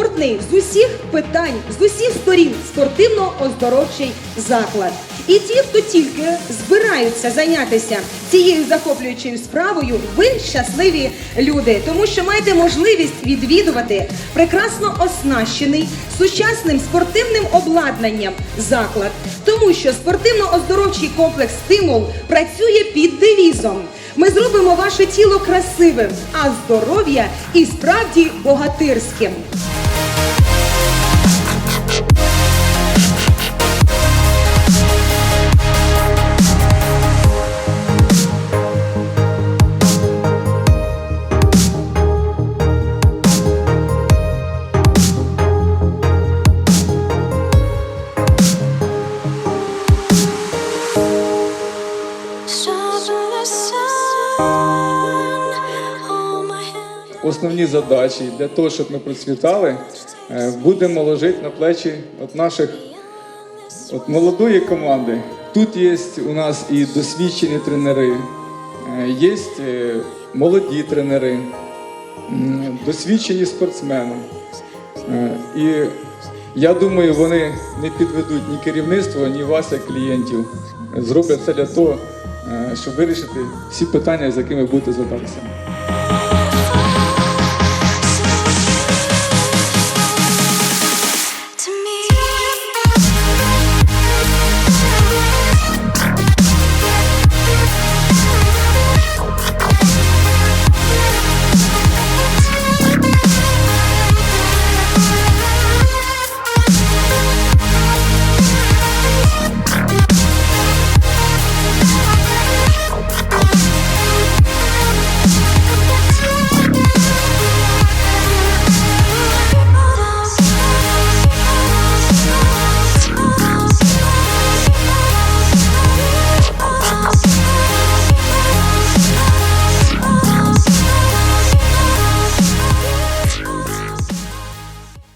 комфортний з усіх питань, з усіх сторін спортивно-оздоровчий заклад. І ті, хто тільки збираються зайнятися цією захоплюючою справою, ви щасливі люди, тому що маєте можливість відвідувати прекрасно оснащений сучасним спортивним обладнанням заклад, тому що спортивно-оздоровчий комплекс стимул працює під девізом. Ми зробимо ваше тіло красивим, а здоров'я і справді богатирським. Основні задачі для того, щоб ми процвітали, е, будемо ложити на плечі от наших от молодої команди. Тут є у нас і досвідчені тренери, е, є е, молоді тренери, досвідчені спортсмени. І я думаю, вони не підведуть ні керівництво, ні вас, як клієнтів. Зроблять це для того, щоб вирішити всі питання, з якими будете звертатися.